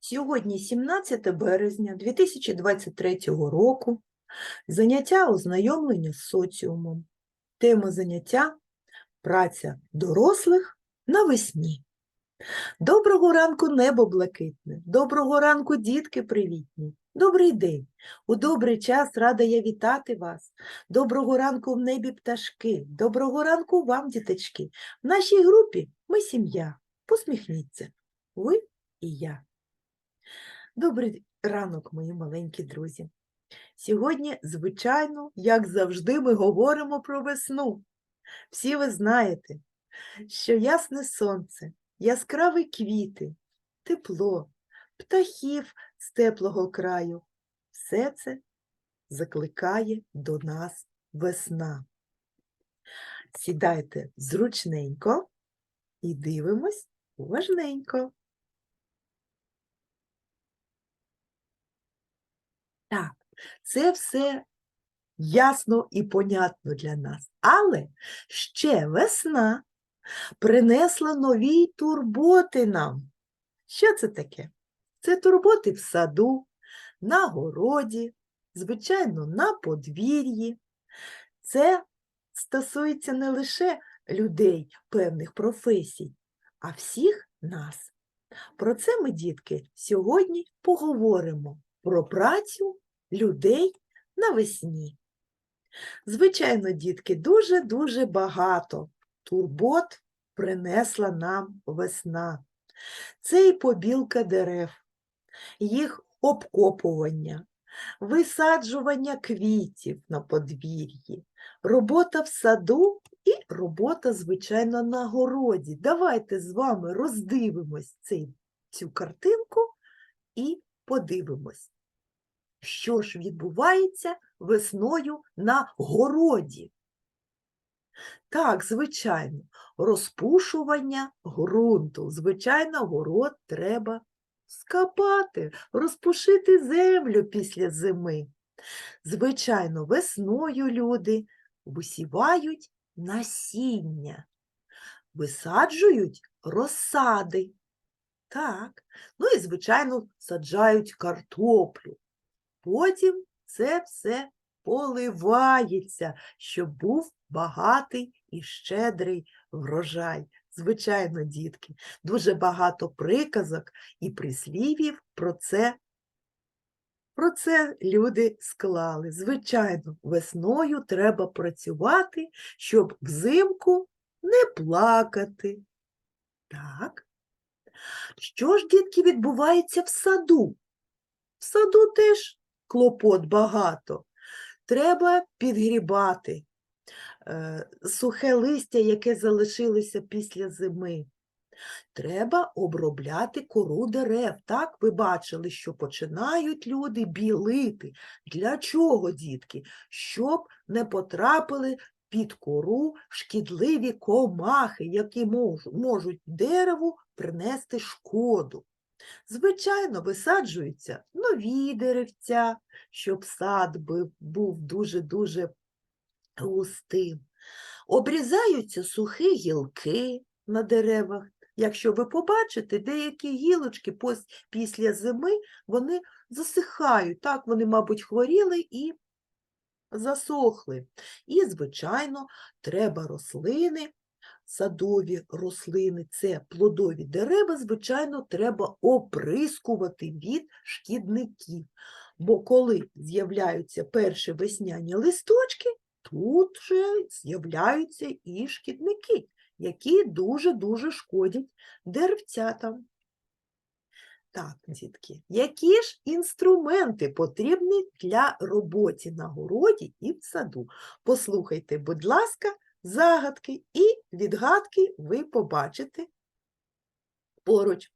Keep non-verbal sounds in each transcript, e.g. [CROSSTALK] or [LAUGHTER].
Сьогодні 17 березня 2023 року. Заняття ознайомлення з соціумом. Тема заняття праця дорослих навесні. Доброго ранку, небо блакитне. Доброго ранку, дітки привітні. Добрий день. У добрий час рада я вітати вас. Доброго ранку в небі пташки. Доброго ранку вам, діточки. В нашій групі ми сім'я. Посміхніться. Ви і я. Добрий ранок, мої маленькі друзі. Сьогодні, звичайно, як завжди, ми говоримо про весну. Всі ви знаєте, що ясне сонце, яскраві квіти, тепло, птахів з теплого краю. Все це закликає до нас весна. Сідайте зручненько і дивимось уважненько. Так, це все ясно і понятно для нас. Але ще весна принесла нові турботи нам. Що це таке? Це турботи в саду, на городі, звичайно, на подвір'ї. Це стосується не лише людей певних професій, а всіх нас. Про це ми, дітки, сьогодні поговоримо про працю людей навесні. Звичайно, дітки, дуже-дуже багато турбот принесла нам весна. Це і побілка дерев, їх обкопування, висаджування квітів на подвір'ї, робота в саду і робота, звичайно, на городі. Давайте з вами роздивимось цей, цю картинку і подивимось, що ж відбувається весною на городі. Так, звичайно, розпушування ґрунту. Звичайно, город треба скопати, розпушити землю після зими. Звичайно, весною люди висівають насіння, висаджують розсади. Так, ну і, звичайно, саджають картоплю. Потім це все поливається, щоб був багатий і щедрий врожай. Звичайно, дітки, дуже багато приказок і прислів'їв про це, про це люди склали. Звичайно, весною треба працювати, щоб взимку не плакати. Так. Що ж, дітки, відбувається в саду? В саду теж клопот багато. Треба підгрібати е, сухе листя, яке залишилося після зими. Треба обробляти кору дерев. Так, ви бачили, що починають люди білити. Для чого, дітки? Щоб не потрапили під кору шкідливі комахи, які можуть дереву принести шкоду. Звичайно, висаджуються нові деревця, щоб сад був дуже-дуже густим. Обрізаються сухі гілки на деревах. Якщо ви побачите, деякі гілочки після зими вони засихають. Так, вони, мабуть, хворіли і засохли. І, звичайно, треба рослини, садові рослини, це плодові дерева, звичайно, треба оприскувати від шкідників. Бо коли з'являються перші весняні листочки, тут же з'являються і шкідники, які дуже-дуже шкодять деревцятам. Так, дітки, які ж інструменти потрібні для роботи на городі і в саду? Послухайте, будь ласка, загадки і відгадки ви побачите поруч.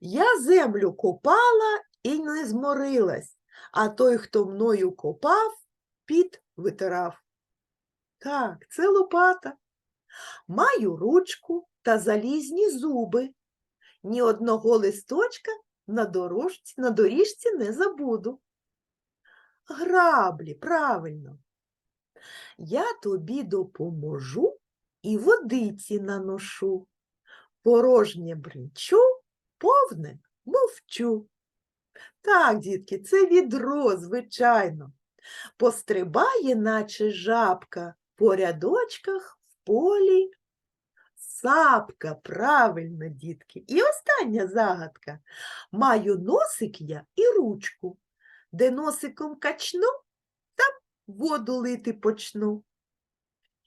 Я землю копала і не зморилась, а той, хто мною копав, під витирав. Так, це лопата. Маю ручку та залізні зуби. Ні одного листочка на дорожці, на доріжці не забуду. Граблі, правильно. Я тобі допоможу і водиці наношу. Порожнє бринчу, повне Мовчу. Так, дітки, це відро, звичайно. Пострибає, наче жабка, по рядочках в полі. Сапка, правильно, дітки. І остання загадка. Маю носик я і ручку. Де носиком качну, воду лити почну.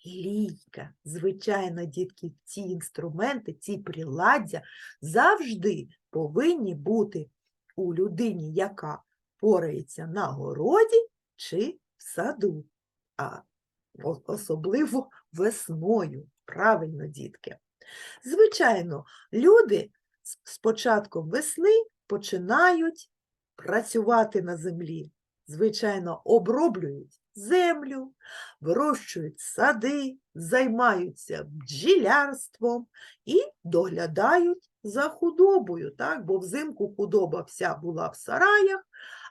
Лійка, звичайно, дітки, ці інструменти, ці приладдя завжди повинні бути у людині, яка порається на городі чи в саду, а особливо весною. Правильно, дітки. Звичайно, люди з початком весни починають працювати на землі. Звичайно, оброблюють землю, вирощують сади, займаються бджілярством і доглядають за худобою, так? бо взимку худоба вся була в сараях,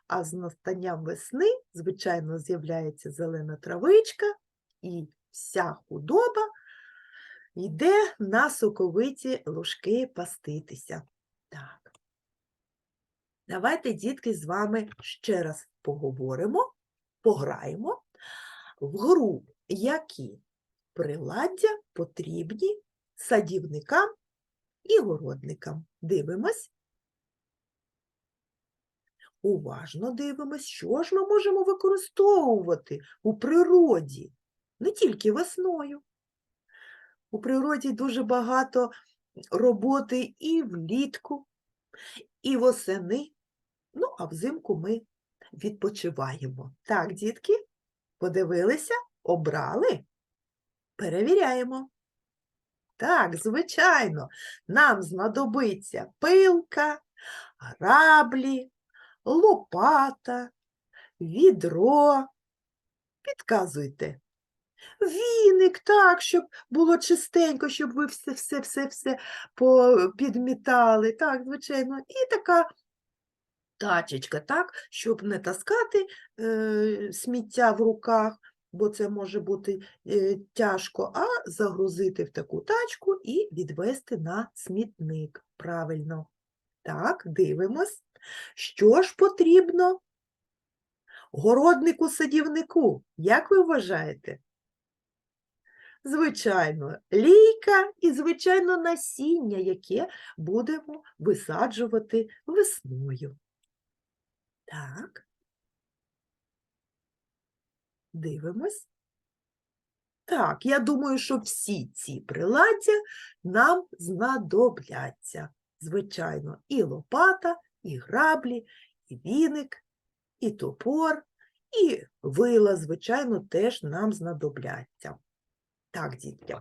а з настанням весни, звичайно, з'являється зелена травичка, і вся худоба йде на соковиті ложки паститися. Так. Давайте, дітки, з вами ще раз поговоримо, пограємо в гру, які приладдя потрібні садівникам і городникам. Дивимось. Уважно дивимось, що ж ми можемо використовувати у природі, не тільки весною. У природі дуже багато роботи і влітку, і восени. Ну, а взимку ми відпочиваємо. Так, дітки, подивилися, обрали? Перевіряємо. Так, звичайно, нам знадобиться пилка, граблі, лопата, відро. Підказуйте. Віник, так, щоб було чистенько, щоб ви все, все, все, все підмітали. Так, звичайно. І така тачечка, так, щоб не таскати е, сміття в руках, бо це може бути е, тяжко, а загрузити в таку тачку і відвести на смітник. Правильно. Так, дивимось. Що ж потрібно городнику-садівнику? Як ви вважаєте? Звичайно, лійка і, звичайно, насіння, яке будемо висаджувати весною. Так. Дивимось. Так, я думаю, що всі ці приладдя нам знадобляться. Звичайно, і лопата, і граблі, і віник, і топор, і вила, звичайно, теж нам знадобляться. Так, дітки.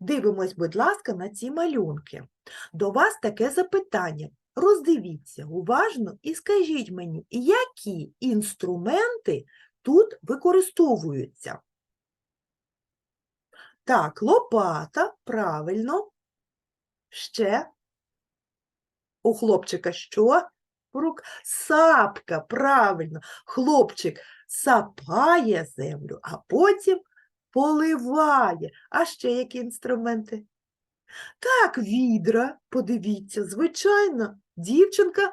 Дивимось, будь ласка, на ці малюнки. До вас таке запитання. Роздивіться уважно і скажіть мені, які інструменти тут використовуються? Так, лопата, правильно. Ще у хлопчика що? Рук. Сапка, правильно. Хлопчик сапає землю, а потім поливає. А ще які інструменти? Так, відра, подивіться, звичайно, дівчинка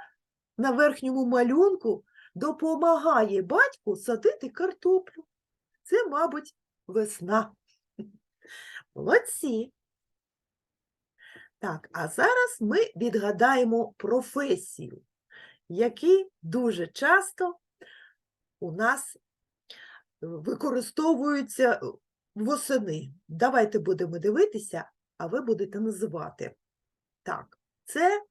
на верхньому малюнку допомагає батьку садити картоплю. Це, мабуть, весна. [LAUGHS] Молодці. Так, а зараз ми відгадаємо професію, які дуже часто у нас використовуються е, восени. Давайте будемо дивитися, а ви будете називати. Так, це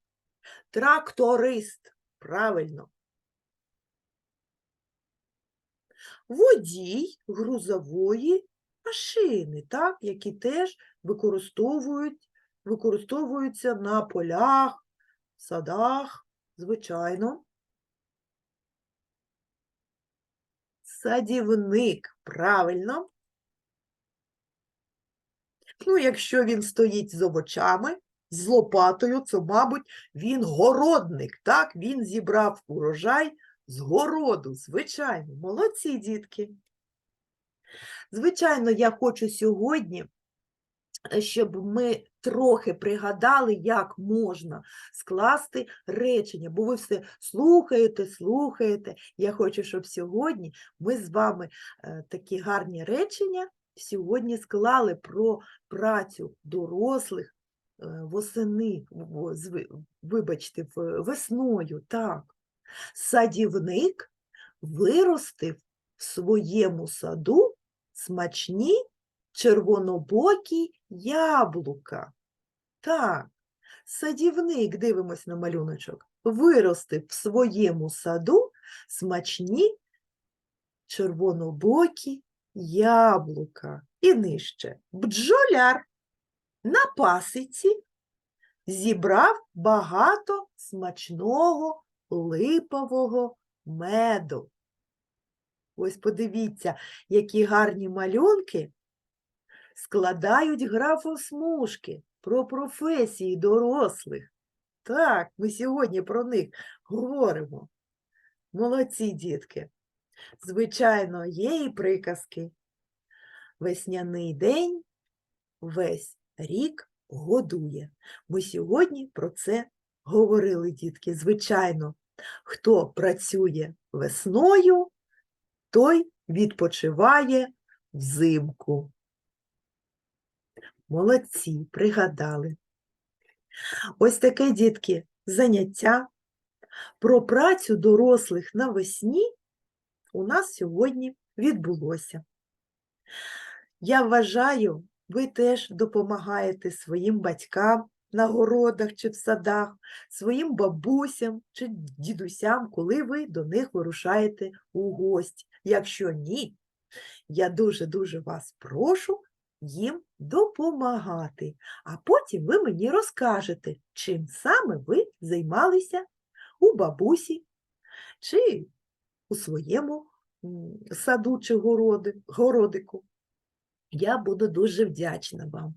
тракторист. Правильно. Водій грузової машини, так, які теж використовують, використовуються на полях, садах, звичайно. Садівник, правильно. Ну, якщо він стоїть з овочами, з лопатою, то, мабуть, він городник, так? Він зібрав урожай з городу, звичайно. Молодці, дітки. Звичайно, я хочу сьогодні е, щоб ми трохи пригадали, як можна скласти речення, бо ви все слухаєте, слухаєте. Я хочу, щоб сьогодні ми з вами е, такі гарні речення сьогодні склали про працю дорослих восени, в- з ви- вибачте, весною. Так. Садівник виростив в своєму саду смачні червонобокі яблука. Так, садівник, дивимось на малюночок, виростив в своєму саду смачні червонобокі яблука. І нижче бджоляр на пасіці зібрав багато смачного липового меду. Ось подивіться, які гарні малюнки складають графосмужки про професії дорослих. Так, ми сьогодні про них говоримо. Молодці, дітки. Звичайно, є і приказки. Весняний день весь рік годує. Ми сьогодні про це говорили, дітки. Звичайно, хто працює весною, той відпочиває взимку. Молодці, пригадали. Ось таке, дітки, заняття про працю дорослих навесні у нас сьогодні відбулося. Я вважаю, ви теж допомагаєте своїм батькам на городах чи в садах, своїм бабусям чи дідусям, коли ви до них вирушаєте у гості. Якщо ні, я дуже-дуже вас прошу їм допомагати, а потім ви мені розкажете, чим саме ви займалися у бабусі чи у своєму саду чи городи, городику. Я буду дуже вдячна вам.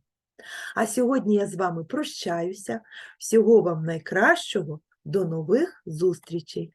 А сьогодні я з вами прощаюся. Всього вам найкращого. До нових зустрічей!